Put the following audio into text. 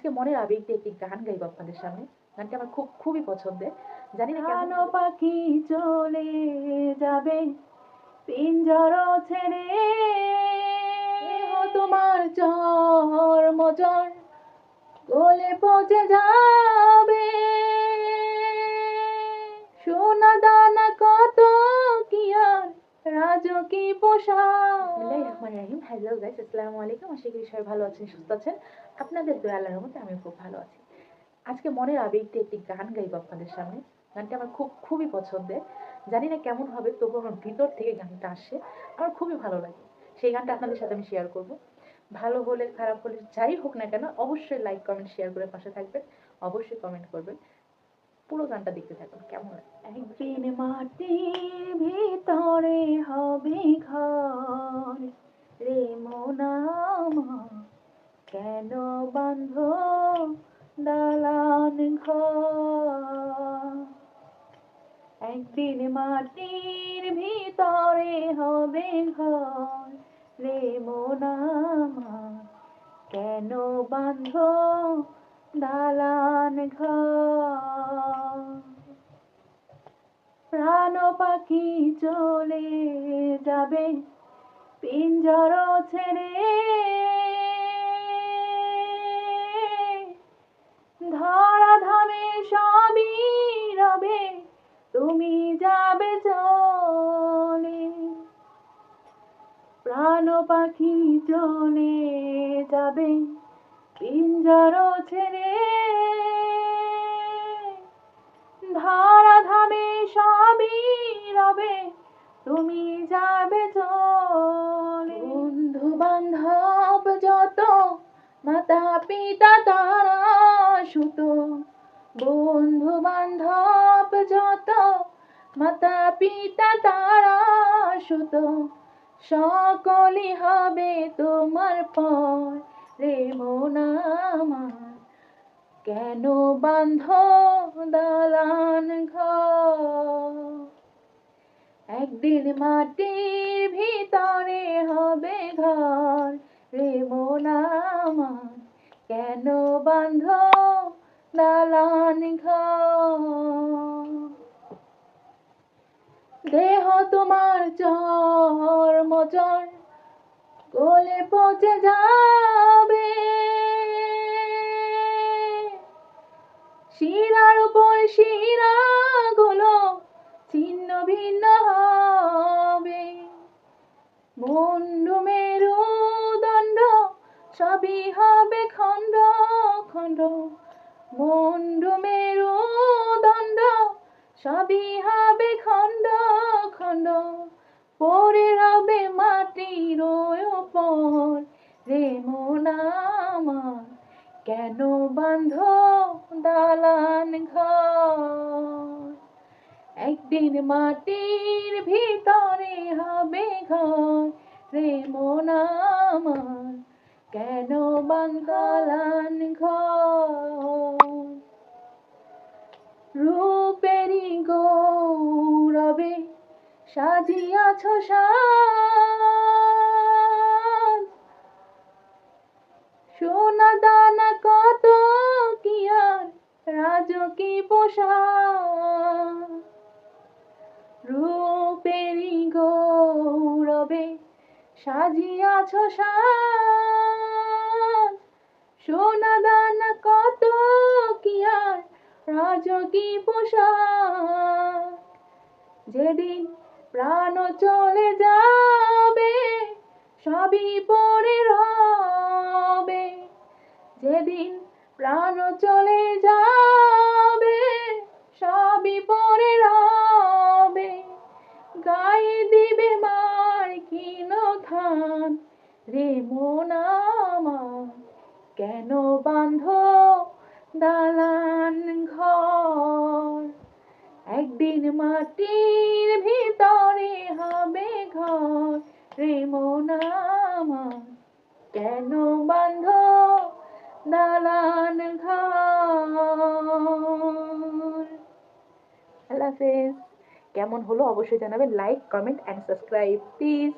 আজকে মনের আবেগ দিয়ে একটি গান গাইব আপনাদের সামনে। গানটা আমার খুব খুবই পছন্দের। জানি না কেন পাখি চলে যাবে পিঞ্জর ছেড়ে। তোমার চর মজর গলে পচে যাবে। সোনা দানা কত রাজকি হ্যালো গাইস আসসালামু আলাইকুম। আশা করি সবাই ভালো আছেন, সুস্থ আছেন। আপনাদের দয়া মধ্যে আমি খুব ভালো আছি। আজকে মনের আবেগ দিয়ে একটি গান গাইব আপনাদের সামনে। গানটা আমার খুব, খুবই পছন্দের। জানি না কেমন হবে, তবু আমার ভিতর থেকে গানটা আসে। আমার খুবই ভালো লাগে। সেই গানটা আপনাদের সাথে আমি শেয়ার করব। ভালো হলে খারাপ হলে যাই হোক না কেন, অবশ্যই লাইক কমেন্ট শেয়ার করে পাশে থাকবেন। অবশ্যই কমেন্ট করবেন। পুরো গানটা দেখতে থাকুন, কেমন একদিন মাটির ভিতরে হবে ঘর, রে মোনামা কেন বান্ধ দালান ঘর? একদিন মাটির ভিতরে হবে ঘর, রে মোনামা কেন বান্ধ দালান ঘর। প্রাণ পাখি চলে যাবে পিঞ্জর ছেড়ে। ধরা ধামে সবই রবে, তুমি যাবে চলে। প্রাণ পাখি চলে যাবে পিঞ্জর ছেড়ে ধারা ধামে সবই রবে, তুমি যাবে চলে। বন্ধু বান্ধব যত মাতা পিতা তারা সুত। বন্ধু বান্ধব যত মাতা পিতা তারা সুত। সকলই হবে তোমার পর রে মন কেন বান্ধ দালান একদিন মাটির ভিতরে হবে ঘর রে মন কেন বান্ধ দালান দেহ তোমার চর মচর গলে পচে যাবে শিরার উপর শিরা গুলো ছিন্ন ভিন্ন হবে। বন্ধু মেরু দণ্ড, সবই হবে খণ্ড খণ্ড। বন্ধু মেরু দণ্ড, সবই হবে কেন বান্ধ দালান ঘর? একদিন মাটির ভিতরে হবে ঘর, রে আমার, কেন বান্ধালান ঘর? রূপেরই গৌরবে সাজিয়াছ সাজ। সোনা পোশাক রূপেরই গৌরবে সাজিয়াছ সাজ। সোনা দানা কত কি আর রাজকি পোশাক। যেদিন প্রাণ চলে যাবে, সবই পরে রবে। যেদিন প্রাণ চলে যাবে সবই পরে রবে, গায়ে দিবে মার কিন ধান। রে মন আমার, কেন বান্ধ দালান ঘর? একদিন মাটির ভিতরে হবে ঘর। রে মন আমার, কেন বান্ধ দালান ঘর? আল্লাহ হাফেজ। কেমন হলো অবশ্যই জানাবেন। Like comment and subscribe please